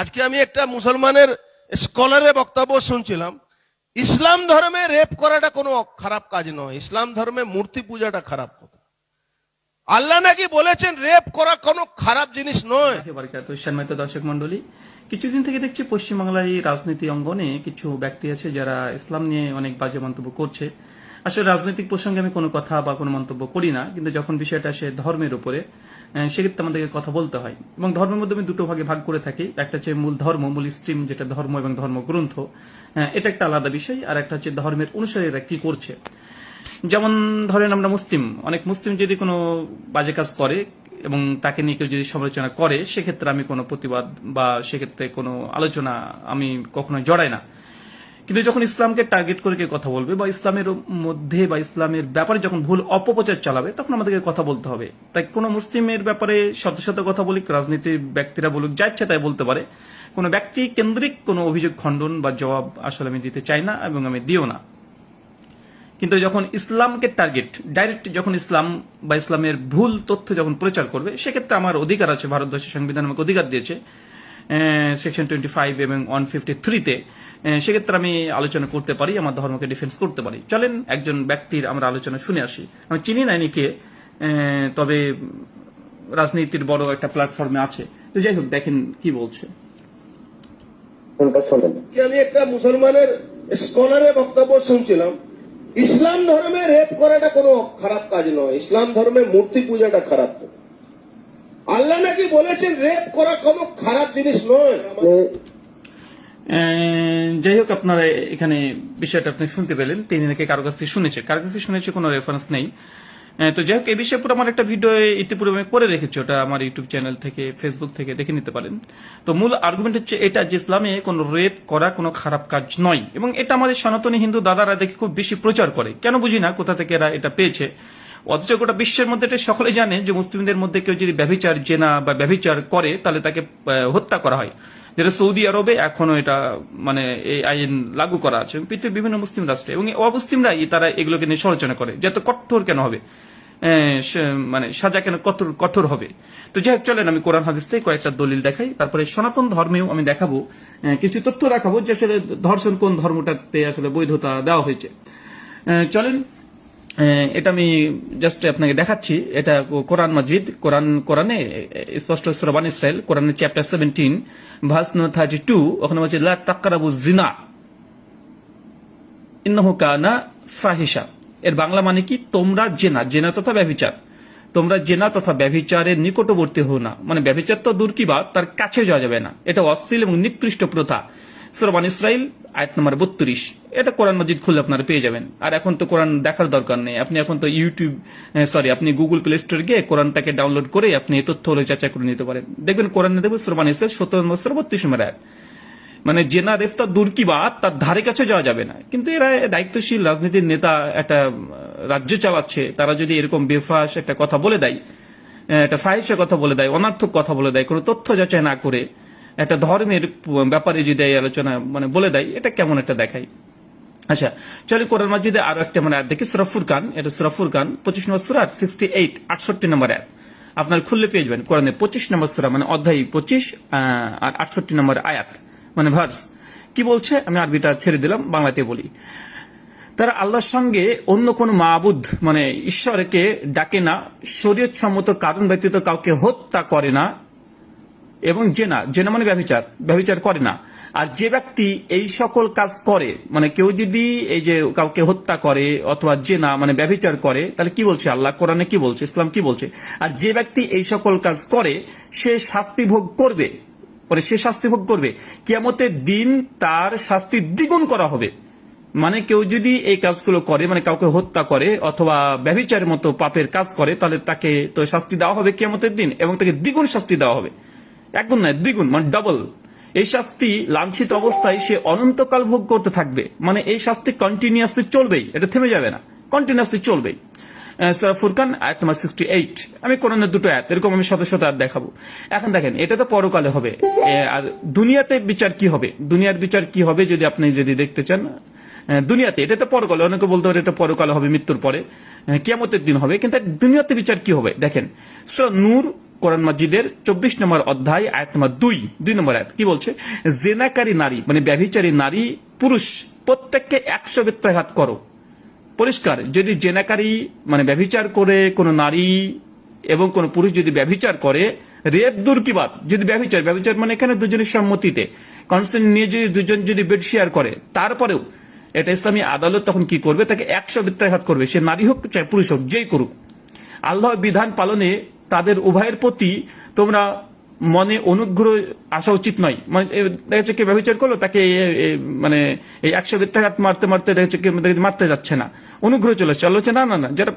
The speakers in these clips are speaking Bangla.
আজকে আমি একটা মুসলমানের স্কলারের বক্তব্য শুনছিলাম। ইসলাম ধর্মে রেপ করাটা কোনো খারাপ কাজ নয়। ইসলাম ধর্মে মূর্তি পূজাটা খারাপ কথা। আল্লাহ নাকি বলেছেন রেপ করা কোনো খারাপ জিনিস নয়। দর্শক মন্ডলী কিছুদিন থেকে দেখছি পশ্চিমবাংলার এই রাজনীতি অঙ্গনে কিছু ব্যক্তি আছে যারা ইসলাম নিয়ে অনেক বাজে মন্তব্য করছে। আসলে রাজনৈতিক প্রসঙ্গে আমি কোনো কথা বা কোনো মন্তব্য করি না, কিন্তু যখন বিষয়টা আসে ধর্মের উপরে সেক্ষেত্রে আমাদেরকে কথা বলতে হয়। এবং ধর্মের মধ্যে আমি দুটো ভাগে ভাগ করে থাকি। একটা হচ্ছে মূল ধর্ম, মূল স্ট্রিম যেটা ধর্ম এবং ধর্মগ্রন্থ। এটা একটা আলাদা বিষয়। আর একটা হচ্ছে ধর্মের অনুসারীরা কি করছে। যেমন ধরেন আমরা মুসলিম। অনেক মুসলিম যদি কোনো বাজে কাজ করে এবং তাকে নিয়ে কেউ যদি সমালোচনা করে, সেক্ষেত্রে আমি কোনো প্রতিবাদ বা সেক্ষেত্রে কোনো আলোচনা আমি কখনো জড়াই না। কিন্তু যখন ইসলামকে টার্গেট করে কেউ কথা বলবে বা ইসলামের মধ্যে বা ইসলামের ব্যাপারে যখন ভুল অপপ্রচার চালাবে, তখন আমাদেরকে কথা বলতে হবে। তাই কোনো মুসলিমের ব্যাপারে শত শত কথা বলি রাজনীতির ব্যক্তিরা বলুক, যা ইচ্ছা তাই বলতে পারে। কোনো ব্যক্তি কেন্দ্রিক কোনো অভিযোগ, খণ্ডন বা জবাব আসলে আমি দিতে চাই না এবং আমি দিও না। কিন্তু যখন ইসলামকে টার্গেট ডাইরেক্ট যখন ইসলাম বা ইসলামের ভুল তথ্য যখন প্রচার করবে, সেক্ষেত্রে আমার অধিকার আছে, ভারতবর্ষের সংবিধান আমাকে অধিকার দিয়েছে সেকশন টোয়েন্টি ফাইভ এবং ওয়ান ফিফটি থ্রিতে সেক্ষেত্রে আমি আলোচনা করতে পারি আমার ধর্মকে ডিফেন্স করতে পারি। চলেন একজন ব্যক্তির আমরা আলোচনা শুনে আসি। আমি চিনি না ইনিকে তবে রাজনীতির বড় একটা প্ল্যাটফর্মে আছে। তো যাই হোক দেখেন কি বলছে। আমি একটা মুসলমানের স্কলারের বক্তব্য শুনছিলাম ইসলাম ধর্মে রেপ করাটা কোনো খারাপ কাজ নয়। ইসলাম ধর্মে মূর্তি পূজাটা খারাপ। আল্লাহ নাকি বলেছেন রেপ করা কোনো খারাপ জিনিস নয়। যাই হোক আপনারা এখানে বিষয়টা আপনি শুনতে পেলেন। তিনি নাকি কারও কাছ থেকে শুনেছে। কারও কাছ থেকে শুনেছে কোনো রেফারেন্স নেই। তো যাই হোক এই বিষয়ে পুরো আমার একটা ভিডিও ইতিপূর্বে আমি করে রেখেছি। ওটা আমার ইউটিউব চ্যানেল থেকে ফেসবুক থেকে দেখে নিতে পারেন। তো মূল আর্গুমেন্ট হচ্ছে এটা যে ইসলামে কোনো রেপ করা কোনো খারাপ কাজ নয়। এবং এটা আমাদের সনাতনী হিন্দু দাদারা দেখে খুব বেশি প্রচার করে। কেন বুঝি না কোথা থেকে এরা এটা পেয়েছে? অথচ গোটা বিশ্বের মধ্যে এটা সকলে জানে যে মুসলিমদের মধ্যে কেউ যদি ব্যভিচার জেনা বা ব্যভিচার করে, তাহলে তাকে হত্যা করা হয়। যেটা সৌদি আরবে এখনও এটা মানে এই আইন লাগু করা আছে। পৃথিবীর বিভিন্ন মুসলিম রাষ্ট্রে। এবং অমুসলিমরাই তারা এগুলোকে নিয়ে সমালোচনা করে যে এত কঠোর কেন হবে? মানে সাজা কেন কঠোর কঠোর হবে? তো যাই হোক, চলেন আমি কোরআন হাদিস থেকে কয়েকটা দলিল দেখাই। তারপরে সনাতন ধর্মেও আমি দেখাবো। কিছু তথ্য রাখাবো যে আসলে ধর্ষণ কোন ধর্মটাতে আসলে বৈধতা দেওয়া হয়েছে। চলেন এটা আমি জাস্ট আপনাকে দেখাচ্ছি। এটা কোরআন মসজিদ কোরআন, কোরআনে স্পষ্ট শ্রবান ইসরায়েল কোরআনের chapter seventeen verse thirty two ওখানে বলছে, লা জিনা ইন্নহু কানা ফাহিসা এর বাংলা মানে কি? তোমরা জেনা জেনা তথা ব্যভিচার। তোমরা জেনা তথা ব্যভিচারের নিকটবর্তী হো না। মানে ব্যভিচার তো দূর কি বা তার কাছে যাওয়া যাবে না। এটা অশ্লীল এবং নিকৃষ্ট প্রথা। সরবান ইসরাইল আয়াত নম্বর বত্রিশ। এটা কোরআন মজিদ খুলে আপনারা পেয়ে যাবেন। আর এখন তো কোরআন দেখার দরকার নেই। আপনি এখন তো ইউটিউব সরি আপনি গুগল প্লে স্টোর গিয়ে কোরআনটাকে ডাউনলোড করে আপনি তথ্য হলে যাচাই করে নিতে পারেন। দেখবেন কোরআনে দেখবেন সরবান ইসরাইল সত্তর নম্বর বত্রিশ নম্বর আয়াত। মানে জেনা রেফতা দূর কি বাদ তার ধারে কাছে যাওয়া যাবে না। কিন্তু এরা দায়িত্বশীল রাজনীতির নেতা একটা রাজ্য চালাচ্ছে। তারা যদি এরকম বেফাস একটা কথা বলে দেয় একটা ফাহিসের কথা বলে দেয়, অনার্থক কথা বলে দেয়, কোনো তথ্য যাচাই না করে একটা ধর্মের ব্যাপারে যদি এই আলোচনা মানে বলে দেয়, এটা কেমন একটা দেখায়? আচ্ছা চলে কোরআন মাজিদে আরও একটা মানে দেখি সুরাফুর খান এটা সুরাফুর খান পঁচিশ নম্বর সুরাত সিক্সটি এইট আটষট্টি নম্বর অ্যাপ আপনার খুললে পেয়ে যাবেন কোরআনের পঁচিশ নম্বর সুরা মানে অধ্যায় পঁচিশ আর আটষট্টি নম্বর আয়াত মানে ভার্স কি বলছে? আমি আরবিটা ছেড়ে দিলাম বাংলাতে বলি। তারা আল্লাহর সঙ্গে অন্য কোন মাবুদ মানে ঈশ্বরকে ডাকে না শরীয়ত সম্মত কারণ ব্যতীত কাউকে হত্যা করে না এবং জেনা জেনা মানে ব্যভিচার ব্যভিচার করে না। আর যে ব্যক্তি এই সকল কাজ করে মানে কেউ যদি এই যে কাউকে হত্যা করে অথবা জেনা মানে ব্যভিচার করে, তাহলে কি বলছে আল্লাহ? কোরআনে কি বলছে? ইসলাম কি বলছে? আর যে ব্যক্তি এই সকল কাজ করে, সে শাস্তি ভোগ করবে। পরে সে শাস্তি ভোগ করবে। কিয়ামতের দিন তার শাস্তি দ্বিগুণ করা হবে। মানে কেউ যদি এই কাজগুলো করে মানে কাউকে হত্যা করে অথবা ব্যভিচারের মতো পাপের কাজ করে, তাহলে তাকে তো শাস্তি দেওয়া হবে কিয়ামতের দিন এবং তাকে দ্বিগুণ শাস্তি দেওয়া হবে। একগুণ নয় দ্বিগুণ মানে ডবল এই শাস্তি লাঞ্ছিত অবস্থায় সে অনন্তকাল ভোগ করতে থাকবে। মানে এই শাস্তি কন্টিনিউয়াসলি চলবেই এটা থেমে যাবে না। কন্টিনিউয়াসলি চলবেই। ফুরকান আয়াত সিক্সটি এইট আমি দুটো এরকম আমি শত শত দেখাবো। এখন দেখেন এটা তো পরকালে হবে। আর দুনিয়াতে বিচার কি হবে? দুনিয়ার বিচার কি হবে যদি আপনি যদি দেখতে চান? দুনিয়াতে এটা তো পরকালে অনেকে বলতে পারে এটা পরকালে হবে মৃত্যুর পরে। আহ, কিয়ামতের দিন হবে কিন্তু দুনিয়াতে বিচার কি হবে? দেখেন সূরা নূর কোরআন মাজিদের চব্বিশ নম্বর অধ্যায়, আয়াত নম্বর দুই দুই নম্বর আয়াত। কি বলছে? জেনাকারী নারী মানে ব্যভিচারী নারী, পুরুষ, প্রত্যেককে একশো বেত্রাঘাত করো। পরিষ্কার, যদি জেনাকারী মানে ব্যভিচার করে কোনো নারী এবং কোন পুরুষ যদি ব্যভিচার করে, রেপ দূর কি বাদ যদি ব্যভিচার ব্যভিচার মানে এখানে দুজনের সম্মতিতে। কনসেন্ট নিয়ে যদি দুজন যদি বেড শেয়ার করে, তারপরেও এটা ইসলামী আদালত তখন কি করবে? তাকে একশো বেত্রাঘাত করবে। সে নারী হোক চাই পুরুষ হোক, যেই করুক। আল্লাহ বিধান পালনে তাদের উভয়ের প্রতি তোমরা মনে অনুগ্রহ আসা উচিত নয়। মানে দেখা যাচ্ছে কেউ ব্যবচার করল, তাকে মানে এই একশো বেত্রাঘাত মারতে মারতে দেখা যাচ্ছে কেউ মারতে যাচ্ছে না। অনুগ্রহ চলে আসছে। না না না, যারা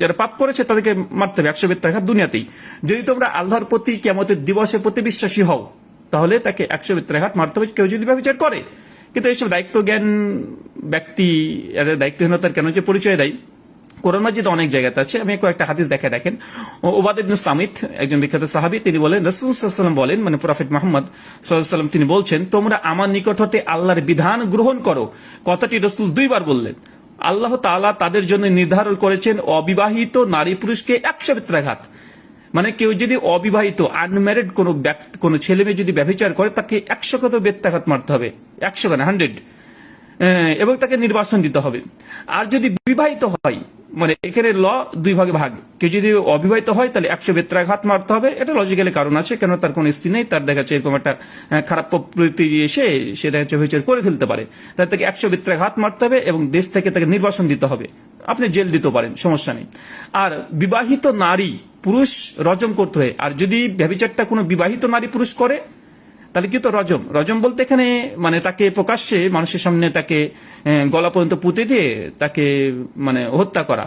যারা পাপ করেছে তাদেরকে মারতে হবে একশো বেত্রাঘাত দুনিয়াতেই। যদি তোমরা আল্লাহর প্রতি কেমতের দিবসের প্রতি বিশ্বাসী হও, তাহলে তাকে একশো বেত্রাঘাত মারতে হবে। কেউ যদি ব্যবচার করে, কিন্তু এইসব দায়িত্ব জ্ঞান ব্যক্তি দায়িত্বহীনতার কেন যে পরিচয় দেয়? কোরআন মাজিদ অনেক জায়গাতে আছে। আমি কয়েকটা হাদিস দেখে দেখেন। ওবাদ ইবনে সামিত একজন বিখ্যাত সাহাবী, তিনি বলেন, রাসূল সাল্লাল্লাহু বলেন মানে প্রফেট মুহাম্মদ সাল্লাম তিনি বলছেন, তোমরা আমার নিকট হতে আল্লাহর বিধান গ্রহণ করো। কথাটি রসুল দুইবার বললেন। আল্লাহ তাআলা তাদের জন্য নির্ধারণ করেছেন অবিবাহিত নারী পুরুষকে একশো বেত্রাঘাত মানে কেউ যদি অবিবাহিত আনম্যারিড কোনো কোনো ছেলে মেয়ে যদি ব্যবচার করে, তাকে একশো কত বেত্রাঘাত মারতে হবে? একশো কেন? হান্ড্রেড এবং তাকে নির্বাসন দিতে হবে। আর যদি বিবাহিত হয় মানে এখানে ল দুই ভাগে ভাগ। কেউ যদি অবিবাহিত হয়, তাহলে একশো বেত্রাঘাত মারতে হবে। এটা লজিক্যালি কারণ আছে, কেন তার কোনো স্ত্রী নেই। তার দেখা যাচ্ছে এরকম একটা খারাপ প্রবৃত্তি এসে সে দেখা যাচ্ছে করে ফেলতে পারে। তার তাকে একশো বেত্রাঘাত মারতে হবে এবং দেশ থেকে তাকে নির্বাসন দিতে হবে। আপনি জেল দিতে পারেন, সমস্যা নেই। আর বিবাহিত নারী, পুরুষ রজম করতে হয়। আর যদি ব্যবচারটা কোনো বিবাহিত নারী পুরুষ করে তাহলে কি তো রজম। রজম বলতে এখানে মানে তাকে প্রকাশ্যে মানুষের সামনে তাকে গলা পর্যন্ত পুঁতে দিয়ে তাকে মানে হত্যা করা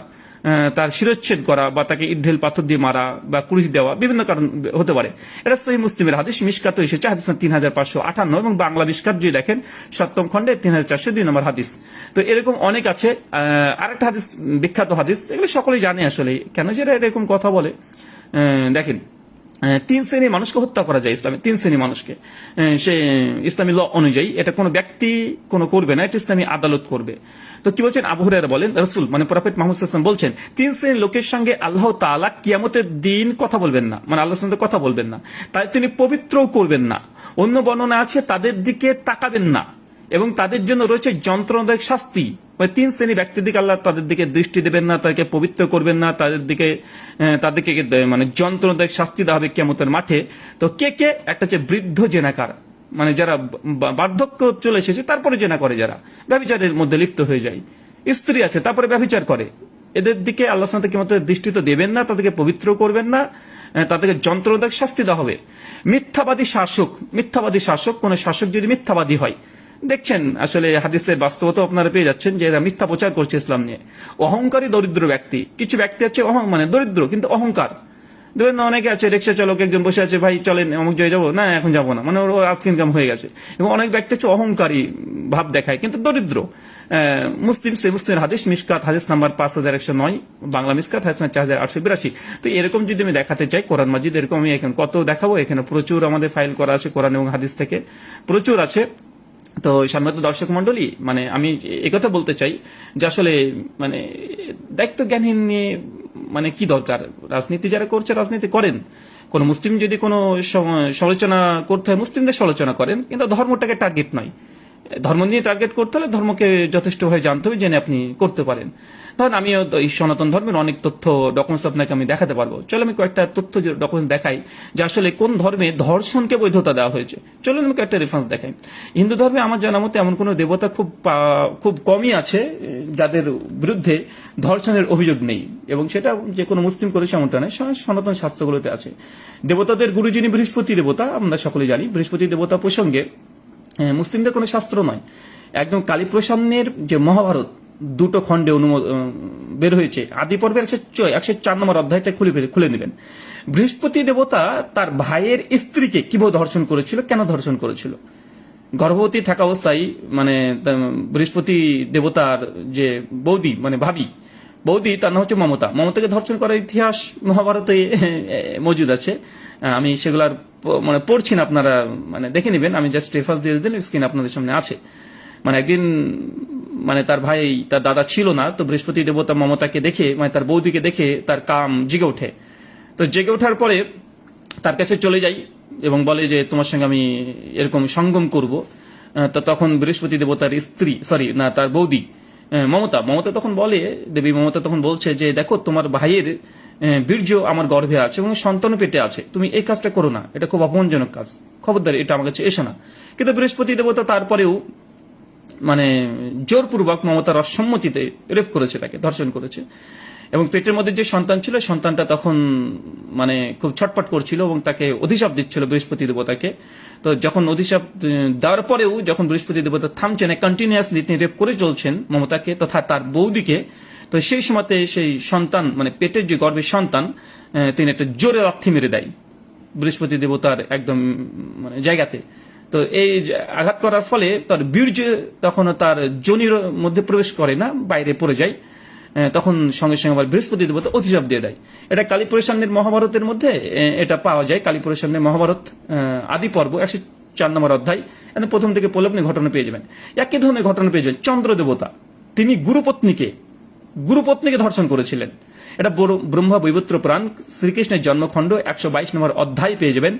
তার শিরচ্ছেদ করা বা তাকে ইডঢেল পাথর দিয়ে মারা বা পুলিশ দেওয়া বিভিন্ন কারণ হতে পারে। এটা সহি মুসলিমের হাদিস। মিসকাত এসেছে হাদিস তিন হাজার পাঁচশো আটান্ন এবং বাংলা মিসকাত যদি দেখেন, সপ্তম খণ্ডে তিন হাজার চারশো দুই নম্বর হাদিস। তো এরকম অনেক আছে। আরেকটা হাদিস, বিখ্যাত হাদিস, এগুলো সকলেই জানে আসলে। কেন যে এরকম কথা বলে? দেখেন তিন শ্রেণির মানুষকে হত্যা করা যায় ইসলামে, তিন শ্রেণির মানুষকে। সে ইসলামী ল অনুযায়ী এটা কোনো ব্যক্তি কোনো করবে না, এটা ইসলামী আদালত করবে। তো কি বলছেন? আবু হুরায়রা বলেন, রসুল মানে প্রফেট মাহমুদ ইসলাম বলছেন, তিন শ্রেণির লোকের সঙ্গে আল্লাহ তাআলা কিয়ামতের দিন কথা বলবেন না। মানে আল্লাহর সঙ্গে কথা বলবেন না। তাই তিনি পবিত্রও করবেন না। অন্য বর্ণনা আছে, তাদের দিকে তাকাবেন না। এবং তাদের জন্য রয়েছে যন্ত্রণাদায়ক শাস্তি। মানে তিন শ্রেণি ব্যক্তির দিকে আল্লাহ তাদের দিকে দৃষ্টি দেবেন না, তাদেরকে পবিত্র করবেন না, তাদের দিকে তাদেরকে মানে যন্ত্রণাদায়ক শাস্তি দেওয়া হবে কেমতের মাঠে। তো কে কে? একটা হচ্ছে বৃদ্ধ জেনাকার। মানে যারা বার্ধক্য চলে এসেছে, তারপরে জেনা করে যারা। ব্যবচারের মধ্যে লিপ্ত হয়ে যায়। স্ত্রী আছে, তারপরে ব্যবচার করে। এদের দিকে আল্লাহ সাথে কেমতের দৃষ্টি তো দেবেন না, তাদেরকে পবিত্র করবেন না তাদেরকে যন্ত্রণাদায়ক শাস্তি দেওয়া হবে। মিথ্যাবাদী শাসক মিথ্যাবাদী শাসক, কোন শাসক যদি মিথ্যাবাদী হয় দেখছেন, আসলে হাদিসের বাস্তবতা আপনারা পেয়ে যাচ্ছেন যে এরা মিথ্যা প্রচার করছে ইসলাম নিয়ে। অহংকারী দরিদ্র ব্যক্তি। কিছু ব্যক্তি আছে অহং মানে দরিদ্র, কিন্তু অহংকার। দেখবেন অনেকে আছে, রিক্সা চালক একজন বসে আছে, ভাই, চলেন, অমুক জায়গায় যাব? না, এখন যাব না। মানে ওর আজকে ইনকাম হয়ে গেছে। এবং অনেক ব্যক্তি হচ্ছে অহংকারী ভাব দেখায়, কিন্তু দরিদ্র। মুসলিম সে মুসলিমের হাদিস মিসকাত, হাদিস নাম্বার পাঁচ হাজার একশো নয়, বাংলা মিসকাত, হাদিস চার হাজার আটশো বিরাশি। তো এরকম যদি আমি দেখাতে চাই, কোরআন মাজিদ, এরকম আমি এখানে কত দেখাবো? এখানে প্রচুর আমাদের ফাইল করা আছে কোরআন এবং হাদিস থেকে। প্রচুর আছে। তো সম্মানিত দর্শক মন্ডলী মানে আমি একথা বলতে চাই যে আসলে মানে দায়িত্ব জ্ঞানহীন নিয়ে মানে কি দরকার? রাজনীতি যারা করছে, রাজনীতি করেন। কোন মুসলিম যদি কোনো সম- সমালোচনা করতে হয়, মুসলিমদের সমালোচনা করেন, কিন্তু ধর্মটাকে টার্গেট নয়। ধর্ম নিয়ে টার্গেট করতে হলে ধর্মকে যথেষ্টভাবে জানতে হবে, জেনে আপনি করতে পারেন। ধরেন আমিও এই সনাতন ধর্মের অনেক তথ্য ডকুমেন্টস আপনাকে আমি দেখাতে পারব। চলো আমি কয়েকটা তথ্য ডকুমেন্টস দেখাই, যে আসলে কোন ধর্মে ধর্ষণকে বৈধতা দেওয়া হয়েছে। চলুন আমি কয়েকটা রেফারেন্স দেখাই। হিন্দু ধর্মে আমার জানা মতে এমন কোনো দেবতা খুব খুব কমই আছে, যাদের বিরুদ্ধে ধর্ষণের অভিযোগ নেই। এবং সেটা যে কোনো মুসলিম করেছে এমনটা নয়, সা- সনাতন শাস্ত্রগুলোতে আছে। দেবতাদের গুরু যিনি বৃহস্পতি দেবতা, আমরা সকলে জানি, বৃহস্পতি দেবতা প্রসঙ্গে মুসলিমদের কোনো শাস্ত্র নয়। একদম কালীপ্রসন্নের যে মহাভারত, দুটো খণ্ডে অনুমো বের হয়েছে। আদি পর্বে একশো চ- একশো চার নম্বর অধ্যায়টা খুলে খুলে নেবেন। বৃহস্পতি দেবতা তার ভাইয়ের স্ত্রীকে কীভাবে ধর্ষণ করেছিল, কেন ধর্ষণ করেছিল? গর্ভবতী থাকা অবস্থায় মানে বৃহস্পতি দেবতার যে বৌদি মানে ভাবি, বৌদি তার নাম হচ্ছে মমতা। মমতাকে ধর্ষণ করার ইতিহাস মহাভারতে মজুদ আছে। আমি সেগুলার মানে পড়ছি না, আপনারা মানে দেখে নেবেন। আমি জাস্ট রেফারেন্স দিয়ে দিন স্ক্রিন আপনাদের সামনে আছে। মানে একদিন মানে তার ভাই, তার দাদা ছিল না, তো বৃহস্পতি দেবতা মমতাকে দেখে মানে তার বৌদিকে দেখে তার কাম জেগে ওঠে। তো জেগে ওঠার পরে তার কাছে চলে যাই এবং বলে যে, তোমার সঙ্গে আমি এরকম সঙ্গম করব। তো তখন বৃহস্পতি দেবতার স্ত্রী সরি না, তার বৌদি মমতা মমতা তখন বলে, দেবী মমতা তখন বলছে যে, দেখো, তোমার ভাইয়ের বীর্য আমার গর্ভে আছে এবং সন্তান পেটে আছে। তুমি এই কাজটা করো না। এটা খুব অপমানজনক কাজ। খবরদারি, এটা আমার কাছে এসো না। কিন্তু বৃহস্পতি দেবতা তারপরেও মানে জোরপূর্বক মমতার অসম্মতিতে রেপ করেছে তাকে, ধর্ষণ করেছে। এবং পেটের মধ্যে যে সন্তান ছিল, সন্তানটা তখন মানে খুব ছটপট করছিল এবং তাকে অধিশাপ দিচ্ছিল বৃহস্পতি দেবতাকে। তো যখন অধিশাপ দেওয়ার পরেও যখন বৃহস্পতি দেবতা থামছেন কন্টিনিউয়াসলি তিনি রেপ করে চলছেন মমতাকে, তথা তার বৌদিকে তো সেই সময়তে সেই সন্তান মানে পেটের যে গর্ভের সন্তান তিনি একটা জোরে লাথি মেরে দেয় বৃহস্পতি দেবতার একদম মানে জায়গাতে। তো এই আঘাত করার ফলে তার বীর্য তখন তার জনির মধ্যে প্রবেশ করে না, বাইরে পড়ে যায়। তখন সঙ্গে সঙ্গে আবার বৃহস্পতি দেবতা অতিশাপ দিয়ে দেয়। এটা কালীপুরেশান্নের মহাভারতের মধ্যে এটা পাওয়া যায়। কালীপুরেশান্নের মহাভারত আদি পর্ব, একশো চার নম্বর অধ্যায়। প্রথম থেকে পড়লে আপনি ঘটনা পেয়ে যাবেন। একই ধরনের ঘটনা পেয়ে যাবেন। চন্দ্র দেবতা, তিনি গুরুপত্নীকে গুরুপত্নীকে ধর্ষণ করেছিলেন। এটা ব্রহ্মা বৈবত্র পুরাণ। শ্রীকৃষ্ণের জন্মখণ্ড একশো বাইশ নম্বর অধ্যায় পেয়ে যাবেন।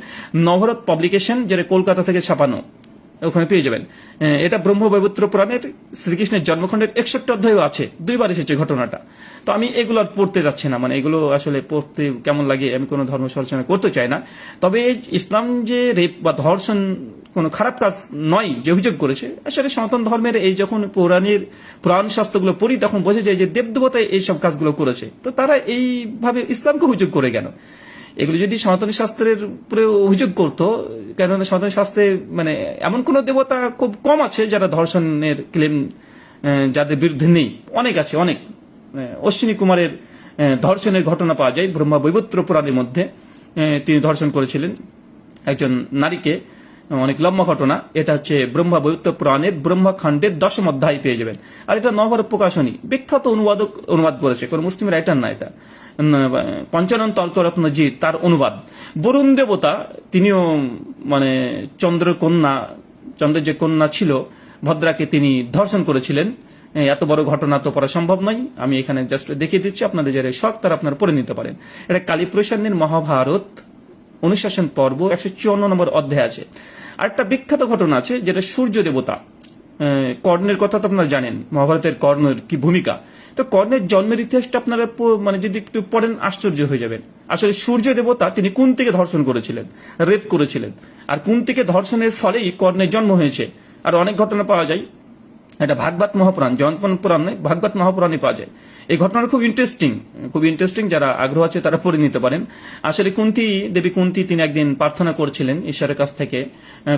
নভরত পাবলিকেশন, যেটা কলকাতা থেকে ছাপানো, ওখানে পেয়ে যাবেন। এটা ব্রহ্ম বৈবত্র পুরাণের শ্রীকৃষ্ণের জন্মখণ্ডের একষট্টি অধ্যায়ও আছে। দুইবার এসেছে ঘটনাটা। তো আমি এগুলো আর পড়তে যাচ্ছি না। মানে এগুলো আসলে পড়তে কেমন লাগে, আমি কোনো ধর্ম সমালোচনা করতে চাই না। তবে ইসলাম যে রেপ বা ধর্ষণ কোনো খারাপ কাজ নয় যে অভিযোগ করেছে। আসলে সনাতন ধর্মের এই যখন পৌরাণের পুরাণ শাস্ত্রগুলো পড়ি, তখন বোঝা যায় যে দেবদেবতা এইসব কাজগুলো করেছে। তো তারা এইভাবে ইসলামকে অভিযোগ করে কেন? এগুলো যদি সনাতনী শাস্ত্রের উপরে অভিযোগ করতো, কেননা সনাতনী শাস্ত্রে মানে এমন কোন দেবতা খুব কম আছে যারা ধর্ষণের ক্লেম যাদের বিরুদ্ধে নেই। অনেক আছে, অনেক। অশ্বিনী কুমারের ধর্ষণের ঘটনা পাওয়া যায় ব্রহ্মা বৈবত্র পুরাণের মধ্যে। তিনি ধর্ষণ করেছিলেন একজন নারীকে। অনেক লম্বা ঘটনা। এটা হচ্ছে ব্রহ্মা বৈত্য পুরাণের ব্রহ্মখণ্ডের দশম অধ্যায় পেয়ে যাবেন। আর এটা নবভারত প্রকাশনী, বিখ্যাত অনুবাদক অনুবাদ করেছে। কোন মুসলিম রাইটার না এটা। পঞ্চানন তর্করত্নজির তার অনুবাদ। বরুণ দেবতা, তিনিও মানে চন্দ্রকন্যা, চন্দ্রের যে কন্যা ছিল, ভদ্রাকে তিনি ধর্ষণ করেছিলেন। এত বড় ঘটনা তো পড়া সম্ভব নয়। আমি এখানে জাস্ট দেখিয়ে দিচ্ছি। আপনাদের যারা শখ, তারা আপনারা পড়ে নিতে পারেন। এটা কালীপ্রসাদের মহাভারত। অনুশাসন পর্ব একশো চুয়ান্ন নম্বর অধ্যায় আছে। আর একটা বিখ্যাত ঘটনা আছে, যেটা সূর্য দেবতা। কর্ণের কথা তো আপনারা জানেন, মহাভারতের কর্ণের কি ভূমিকা। তো কর্ণের জন্মের ইতিহাসটা আপনারা মানে যদি একটু পড়েন, আশ্চর্য হয়ে যাবেন। আসলে সূর্য দেবতা তিনি কুন্তিকে ধর্ষণ করেছিলেন? রেপ করেছিলেন। আর কুন্তিকে ধর্ষণের ফলেই কর্ণের জন্ম হয়েছে? আর অনেক ঘটনা পাওয়া যায়। এটা ভাগবত মহাপুরাণ জয়ন্তন পুরাণ ভাগবত মহাপুরাণে পাওয়া যায়। এই ঘটনাটা খুব ইন্টারেস্টিং খুব ইন্টারেস্টিং যারা আগ্রহ আছে তারা পড়ে নিতে পারেন। আসলে কুন্তি, দেবী কুন্তি তিনি একদিন প্রার্থনা করছিলেন ঈশ্বরের কাছ থেকে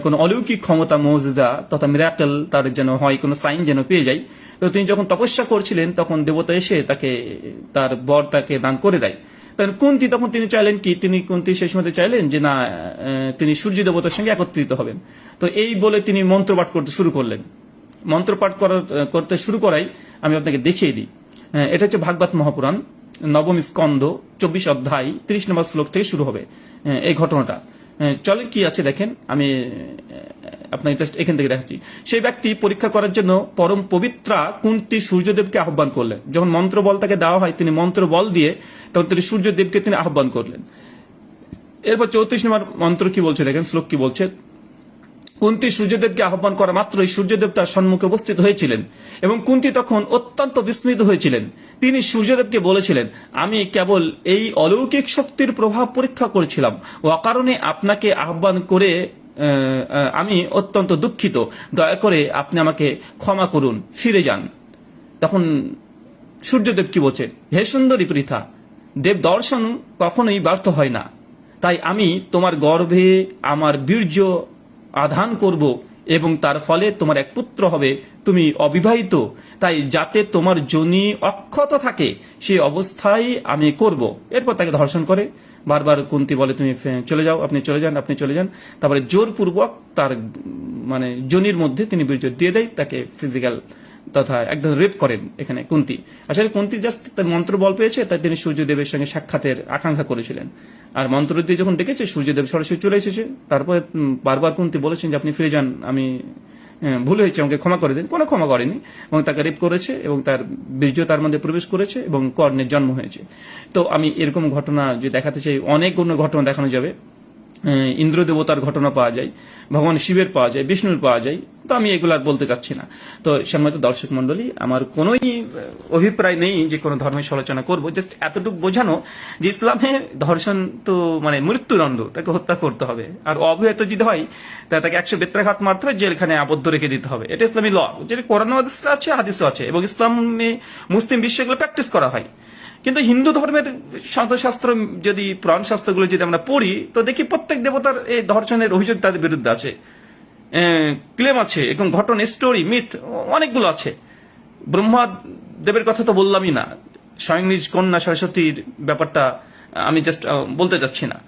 কোনো অলৌকিক ক্ষমতা মৌজদা তথা মিরাকেল তার যেন হয়, কোনো সাইন যেন পেয়ে যায়। তো তিনি যখন তপস্যা করছিলেন, তখন দেবতা এসে তাকে, তার বর তাকে দান করে দেয়। তখন কুন্তি তখন তিনি চাইলেন কি? তিনি কুন্তি সেই সময় চাইলেন যে না তিনি সূর্য দেবতার সঙ্গে একত্রিত হবেন। তো এই বলে তিনি মন্ত্রপাঠ করতে শুরু করলেন। মন্ত্রপাঠ করার করতে শুরু করাই আমি আপনাকে দেখিয়ে দিই। এটা হচ্ছে ভাগবত মহাপুরাণ, নবম স্কন্ধ, চব্বিশ অধ্যায়, তিরিশ নম্বর শ্লোক থেকে শুরু হবে এই ঘটনাটা। চলে কি আছে দেখেন, আমি আপনাকে জাস্ট এখান থেকে দেখাচ্ছি। সেই ব্যক্তি পরীক্ষা করার জন্য পরম পবিত্রা কুন্তি সূর্যদেবকে আহ্বান করলেন। যখন মন্ত্র বল তাকে দেওয়া হয়, তিনি মন্ত্র বল দিয়ে তখন তিনি সূর্যদেবকে তিনি আহ্বান করলেন। এরপর চৌত্রিশ নম্বর মন্ত্র কি বলছে দেখেন, শ্লোক কি বলছে? কুন্তি সূর্যদেবকে আহ্বান করা মাত্রই সূর্যদেব তার সম্মুখে উপস্থিত হয়েছিলেন এবং কুন্তি তখন অত্যন্ত বিস্মিত হয়েছিলেন। তিনি সূর্যদেবকে বলেছিলেন, আমি কেবল এই অলৌকিক শক্তির প্রভাব পরীক্ষা করেছিলাম। অকারণে আপনাকে আহ্বান করে আমি অত্যন্ত দুঃখিত। দয়া করে আপনি আমাকে ক্ষমা করুন, ফিরে যান। তখন সূর্যদেব কি বলছেন হে সুন্দরী পৃথা, দেব দর্শন কখনোই ব্যর্থ হয় না। তাই আমি তোমার গর্ভে, আমার বীর্য আধান করব এবং তার ফলে তোমার এক পুত্র হবে। তুমি অবিবাহিত, তাই যাতে তোমার জনি অক্ষত থাকে সেই অবস্থায় আমি করব। এরপর তাকে ধর্ষণ করে। বারবার কুন্তি বলে, তুমি চলে যাও, আপনি চলে যান, আপনি চলে যান। তারপরে জোরপূর্বক তার মানে জনির মধ্যে তিনি বীর্য দিয়ে দেয়, তাকে ফিজিক্যাল তথা একদম রেপ করেন এখানে কুন্তি। আসলে কুন্তি জাস্ট তার মন্ত্র বল পেয়েছে, তাই তিনি সূর্যদেবের সঙ্গে সাক্ষাতের আকাঙ্ক্ষা করেছিলেন। আর মন্ত্র দিয়ে যখন ডেকেছে, সূর্যদেব সরাসরি চলে এসেছে। তারপরে বারবার কুন্তি বলেছেন যে, আপনি ফিরে যান, আমি ভুল হয়েছে, আমাকে ক্ষমা করে দিন। কোনো ক্ষমা করেনি, এবং তাকে রেপ করেছে, এবং তার বীর্য তার মধ্যে প্রবেশ করেছে, এবং কর্ণের জন্ম হয়েছে। তো আমি এরকম ঘটনা যে দেখাতে চাই, অনেক অন্য ঘটনা দেখানো যাবে। ইন্দ্র দেবতার ঘটনা পাওয়া যায়, ভগবান শিবের পাওয়া যায়, বিষ্ণুর পাওয়া যায়, তো আমি এগুলো আর বলতে চাচ্ছি না। তো সম্মানিত দর্শক মন্ডলী আমার কোনোই অভিপ্রায় নেই যে কোনো ধর্মের সমালোচনা করব জাস্ট এতটুকু বোঝানো যে ইসলামে ধর্ষণ তো মানে মৃত্যুদণ্ড, তাকে হত্যা করতে হবে। আর অবহিত যদি হয়, তা তাকে একশো বেত্রাঘাত মারতে হবে জেলখানে আবদ্ধ রেখে দিতে হবে। এটা ইসলামী ল, যেটা কোরআন আছে হাদিসে আছে, এবং ইসলামে মুসলিম বিশ্বে এগুলো প্র্যাকটিস করা হয়। কিন্তু হিন্দু ধর্মের শাস্ত্র যদি, পুরাণ শাস্ত্রগুলো যদি আমরা পড়ি, তো দেখি প্রত্যেক দেবতার এই ধর্ষণের অভিযোগ তাদের বিরুদ্ধে আছে। ক্লেম আছে, এবং ঘটনা স্টোরি মিথ অনেকগুলো আছে। ব্রহ্মা দেবের কথা তো বললামই না। স্বয়ং নিজ কন্যা সরস্বতীর ব্যাপারটা আমি জাস্ট বলতে চাচ্ছি না।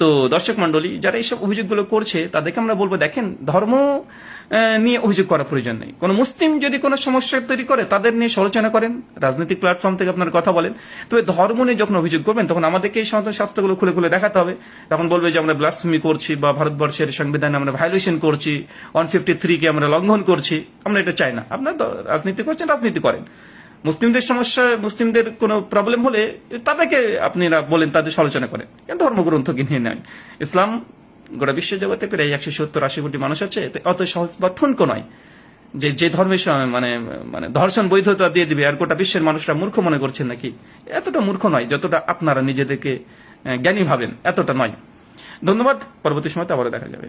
তো দর্শক মন্ডলী যারা এইসব অভিযোগগুলো করছে, তাদেরকে আমরা বলব, দেখেন, ধর্ম নিয়ে অভিযোগ করার প্রয়োজন নেই। কোন মুসলিম যদি কোনো সমস্যা তৈরি করে, তাদের নিয়ে সমালোচনা করেন, রাজনৈতিক প্ল্যাটফর্ম থেকে আপনার কথা বলেন। তবে ধর্ম নিয়ে যখন অভিযোগ করবেন, তখন আমাদেরকে এই সমস্ত শাস্ত্রগুলো খুলে খুলে দেখাতে হবে। তখন বলবে যে, আমরা ব্লাসফেমি করছি বা ভারতবর্ষের সংবিধানে আমরা ভায়োলেশন করছি ওয়ান ফিফটি কে আমরা লঙ্ঘন করছি, আমরা এটা চাই না। আপনার রাজনীতি করছেন, রাজনীতি করেন। মুসলিমদের সমস্যা, মুসলিমদের কোনো প্রবলেম হলে তাদেরকে আপনারা বলেন, তাদের সমালোচনা করেন। ধর্মগ্রন্থকে নিয়ে নেন? ইসলাম গোটা বিশ্ব জগতে প্রায় একশো সত্তর, আশি কোটি মানুষ আছে অত সহজ বা ঠুনকো নয়। যে যে ধর্মের মানে মানে ধর্ষণ বৈধতা দিয়ে দিবে, আর গোটা বিশ্বের মানুষরা মূর্খ মনে করছেন নাকি? এতটা মূর্খ নয়, যতটা আপনারা নিজেদেরকে জ্ঞানী ভাবেন, এতটা নয়। ধন্যবাদ, পরবর্তী সময় আবারও দেখা যাবে।